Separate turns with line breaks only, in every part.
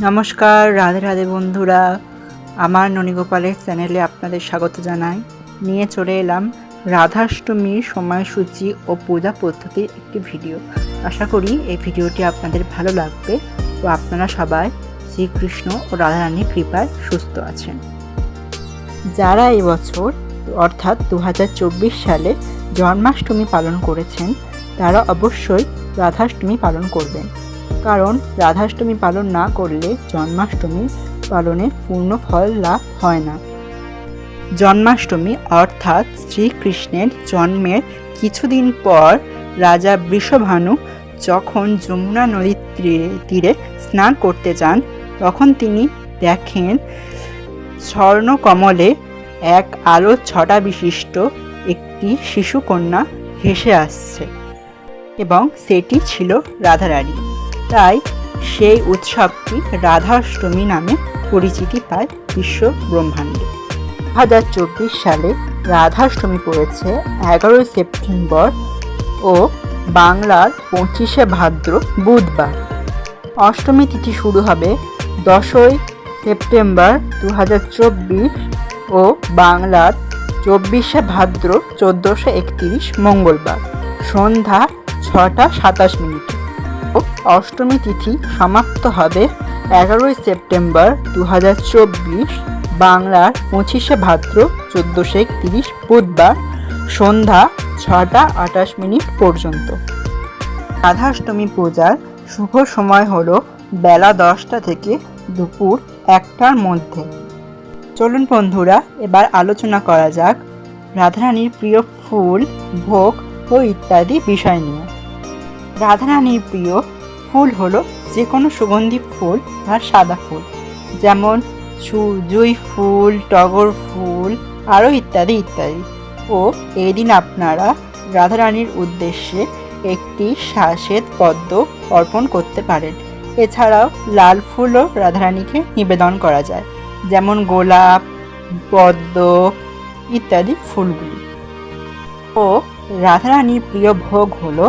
নমস্কার, রাধে রাধে বন্ধুরা। আমার ননীগোপালের চ্যানেলে আপনাদের স্বাগত জানাই। নিয়ে চলে এলাম রাধাষ্টমীর সময়সূচি ও পূজা পদ্ধতির একটি ভিডিও। আশা করি এই ভিডিওটি আপনাদের ভালো লাগবে ও আপনারা সবাই শ্রীকৃষ্ণ ও রাধারানীর কৃপায় সুস্থ আছেন। যারা এই বছর, অর্থাৎ দু হাজার চব্বিশ সালে জন্মাষ্টমী পালন করেছেন, তারা অবশ্যই রাধাষ্টমী পালন করবেন। কারণ রাধাষ্টমী পালন না করলে জন্মাষ্টমী পালনে পূর্ণ ফল লাভ হয় না। জন্মাষ্টমী অর্থাৎ শ্রীকৃষ্ণের জন্মের কিছুদিন পর রাজা বৃষভানু যখন যমুনা নদীর তীরে স্নান করতে যান, তখন তিনি দেখেন স্বর্ণকমলে এক আলো ছটা বিশিষ্ট একটি শিশুকন্যা হেসে আসছে এবং সেটি ছিল রাধারানী। তাই সেই উৎসবটি রাধাষ্টমী নামে পরিচিতি পায় বিশ্ব ব্রহ্মাণ্ডে। দু হাজার চব্বিশ সালে রাধাষ্টমী পড়েছে এগারোই সেপ্টেম্বর ও বাংলার পঁচিশে ভাদ্র বুধবার। অষ্টমী তিথি শুরু হবে দশই সেপ্টেম্বর দু হাজার চব্বিশ ও বাংলার চব্বিশে ভাদ্র চোদ্দোশো একত্রিশ মঙ্গলবার। সন্ধ্যা ছটা সাতাশ মিনিটে। অষ্টমী তিথি সমাপ্ত হবে এগারোই সেপ্টেম্বর দু হাজার চব্বিশ, বাংলার পঁচিশে ভাদ্র চোদ্দোশো একত্রিশ, বুধবার সন্ধ্যা ছটা আটাশ মিনিট পর্যন্ত। রাধাষ্টমী পূজার শুভ সময় হল বেলা দশটা থেকে দুপুর একটার মধ্যে। চলুন বন্ধুরা, এবার আলোচনা করা যাক রাধারানীর প্রিয় ফুল, ভোগ ও ইত্যাদি বিষয় নিয়ে। রাধারানীর প্রিয় ফুল হলো যে কোনো সুগন্ধি ফুল আর সাদা ফুল, যেমন জুঁই ফুল, টগর ফুল আরও ইত্যাদি ইত্যাদি। ও এই দিন আপনারা রাধারানীর উদ্দেশ্যে একটি শ্বাসেদ পদ্ম অর্পণ করতে পারেন। এছাড়াও লাল ফুলও রাধারানীকে নিবেদন করা যায়, যেমন গোলাপ, পদ্ম ইত্যাদি ফুলগুলি। ও রাধারানীর প্রিয় ভোগ হলো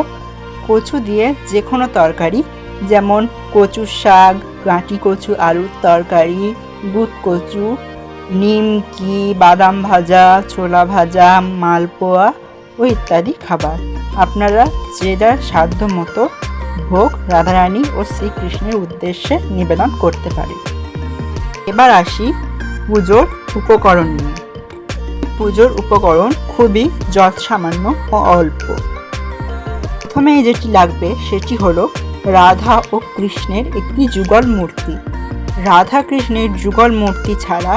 কচু দিয়ে যে কোনো তরকারি, যেমন কচু শাক, গাঁটি কচু, আলুর তরকারি দুধ কচু নিমকি বাদাম ভাজা, ছোলা ভাজা, মালপোয়া ও ইত্যাদি খাবার। আপনারা যে যার সাধ্য মতো ভোগ রাধারানী ও শ্রীকৃষ্ণের উদ্দেশ্যে নিবেদন করতে পারে এবার আসি পুজোর উপকরণ নিয়ে। পুজোর উপকরণ খুবই যৎসামান্য ও অল্প। প্রথমে যেটি লাগবে সেটি হলো রাধা ও কৃষ্ণের একটি যুগল মূর্তি। রাধা কৃষ্ণের যুগল মূর্তি ছাড়া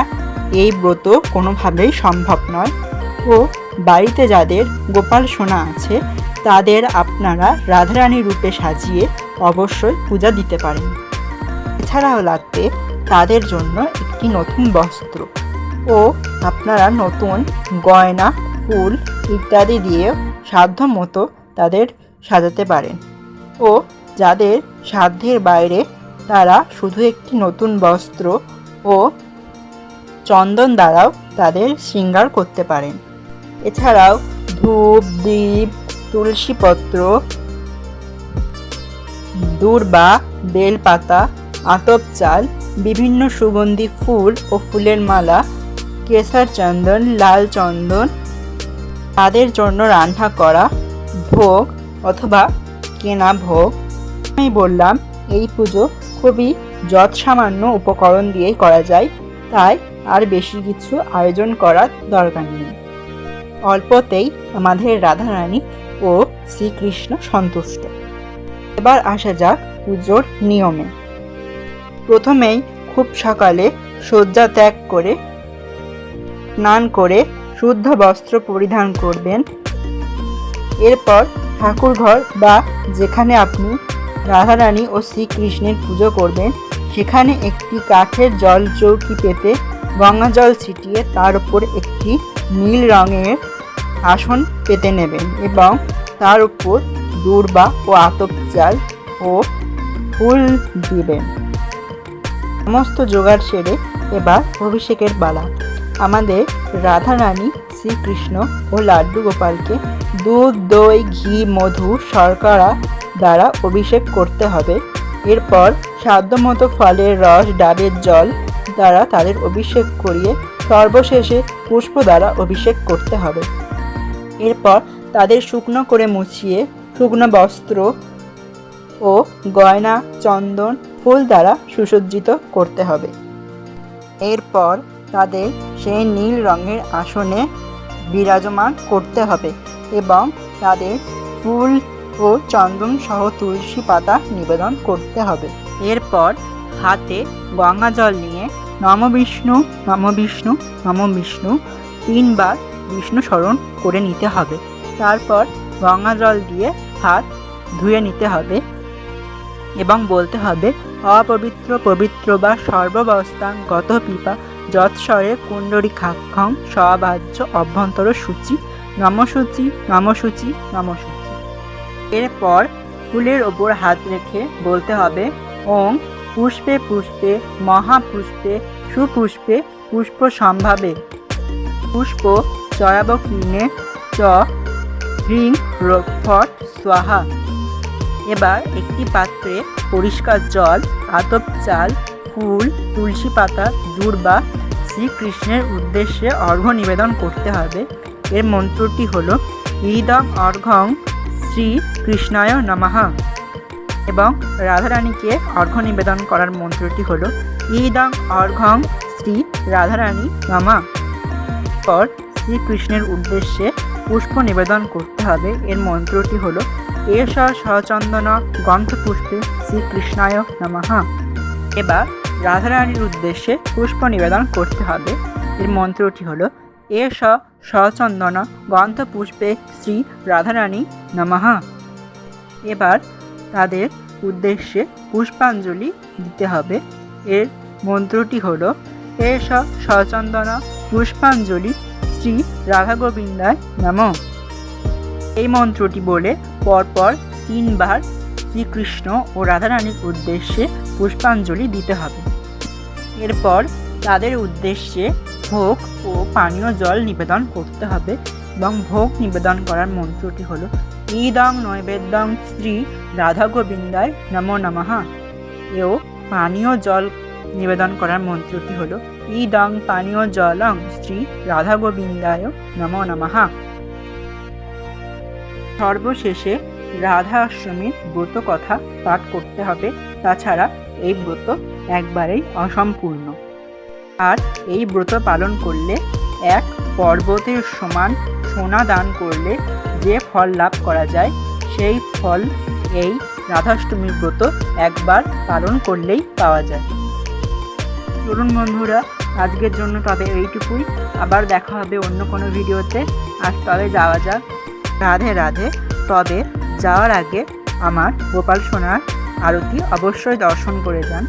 এই ব্রত কোনোভাবেই সম্ভব নয় ও বাড়িতে যাদের গোপাল সোনা আছে, তাদের আপনারা রাধারানী রূপে সাজিয়ে অবশ্যই পূজা দিতে পারেন। এছাড়াও লাগবে তাদের জন্য একটি নতুন বস্ত্র ও আপনারা নতুন গয়না, ফুল ইত্যাদি দিয়ে সাধ্য মতো তাদের সাজাতে পারেন ও যাদের সাধ্যের বাইরে তারা শুধু একটি নতুন বস্ত্র ও চন্দন দ্বারাও তাদের শৃঙ্গার করতে পারেন। এছাড়াও ধূপ দ্বীপ তুলসীপত্র দূর্বা বেলপাতা, আতপ চাল, বিভিন্ন সুগন্ধি ফুল ও ফুলের মালা, কেশর চন্দন, লাল চন্দন, তাদের জন্য রান্না করা ভোগ অথবা কেনা ভোগ। আমি বললাম, এই পুজো খুবই যৎসামান্য উপকরণ দিয়েই করা যায়, তাই আর বেশি কিছু আয়োজন করার দরকার নেই। অল্পতেই আমাদের রাধারানী ও শ্রীকৃষ্ণ সন্তুষ্ট। এবার আসা যাক পুজোর নিয়মে। প্রথমেই খুব সকালে শয্যা ত্যাগ করে, স্নান করে শুদ্ধ বস্ত্র পরিধান করবেন। এরপর ঠাকুর ঘর বা যেখানে আপনি রাধারানী ও শ্রীকৃষ্ণের পুজো করবেন, সেখানে একটি কাঠের জল চৌকি পেতে গঙ্গা জল ছিটিয়ে তার উপর একটি নীল রঙের আসন পেতে নেবেন এবং তার উপর দূর্বা ও আতপ চাল ও ফুল দিবেন। সমস্ত জোগাড় সেরে এবার অভিষেকের পালা আমাদের রাধারানী শ্রীকৃষ্ণ ও লাড্ডু গোপালকে দুধ, দই, ঘি, মধু শর্করা দ্বারা অভিষেক করতে হবে। এরপর সাধ্যমতো ফলের রস ডাবের জল দ্বারা তাদের অভিষেক করিয়ে সর্বশেষে পুষ্প দ্বারা অভিষেক করতে হবে। এরপর তাদের শুকনো করে মুছিয়ে শুকনো বস্ত্র ও গয়না, চন্দন, ফুল দ্বারা সুসজ্জিত করতে হবে। এরপর তাদের সেই নীল রঙের আসনে বিরাজমান করতে হবে। এবং তাদের ফুল ও চন্দন সহ তুলসী পাতা নিবেদন করতে হবে। এরপর হাতে গঙ্গা জল নিয়ে নম বিষ্ণু নম বিষ্ণু নম বিষ্ণু তিনবার বিষ্ণু স্মরণ করে নিতে হবে। তারপর গঙ্গা জল দিয়ে হাত ধুয়ে নিতে হবে এবং বলতে হবে, অপবিত্র, পবিত্র বা সর্বাবস্থান গত পিপা যৎস্বরে কুণ্ডরী খাক্ষং সবাহ্য অভ্যন্তর সূচি নমসূচি নমসূচি নমসূচি এরপর ফুলের ওপর হাত রেখে বলতে হবে, ওং, পুষ্পে পুষ্পে, মহাপুষ্পে, সুপুষ্পে, পুষ্প সম্ভাবে। পুষ্প চয়াবকীর্ণে চ, হ্রিং ফট স্বাহা। এবার একটি পাত্রে পরিষ্কার জল, আতপ চাল, ফুল, তুলসী পাতা, দূর্বা শ্রীকৃষ্ণের উদ্দেশ্যে অর্ঘ্য নিবেদন করতে হবে। এর মন্ত্রটি হল ইদং অর্ঘং শ্রী কৃষ্ণায় নমাহা এবং রাধারানীকে অর্ঘ্য নিবেদন করার মন্ত্রটি হল ইদং অর্ঘং শ্রী রাধারানী নমা। পর শ্রীকৃষ্ণের উদ্দেশ্যে পুষ্প নিবেদন করতে হবে। এর মন্ত্রটি হল, এষ সচন্দন গন্ধপুষ্পে শ্রীকৃষ্ণায় নমঃ। এবার রাধারানীর উদ্দেশ্যে পুষ্প নিবেদন করতে হবে। এর মন্ত্রটি হল এষ সচন্দন গন্ধপুষ্পে শ্রী রাধারানী নমঃ। এবার তাদের উদ্দেশ্যে পুষ্পাঞ্জলি দিতে হবে। এর মন্ত্রটি হল, এষ সচন্দন পুষ্পাঞ্জলি শ্রী রাধা গোবিন্দায় নমঃ। এই মন্ত্রটি বলে পরপর তিনবার শ্রীকৃষ্ণ ও রাধারানীর উদ্দেশ্যে পুষ্পাঞ্জলি দিতে হবে। এরপর তাদের উদ্দেশ্যে ভোগ ও পানীয় জল নিবেদন করতে হবে এবং ভোগ নিবেদন করার মন্ত্রটি হল, ইদং নৈবেদ্যং শ্রী রাধা গোবিন্দায় নমো। নমহা এও পানীয় জল নিবেদন করার মন্ত্রটি হল, ইদং পানীয় জলং শ্রী রাধা গোবিন্দায় নমো। নমহা সর্বশেষে রাধা আশ্রমীর ব্রত কথা পাঠ করতে হবে। তাছাড়া এই ব্রত একবারেই অসম্পূর্ণ। আর এই ব্রত পালন করলে এক পর্বতের সমান সোনা দান করলে যে ফল লাভ করা যায়, সেই ফল এই রাধাষ্টমীর ব্রত একবার পালন করলেই পাওয়া যায়। চলুন বন্ধুরা, আজকের জন্য তবে এইটুকুই। আবার দেখা হবে অন্য কোনো ভিডিওতে। আজ তবে যাওয়া যাক। রাধে রাধে। তবে যাওয়ার আগে আমার গোপাল সোনার আরতি অবশ্যই দর্শন করে যান।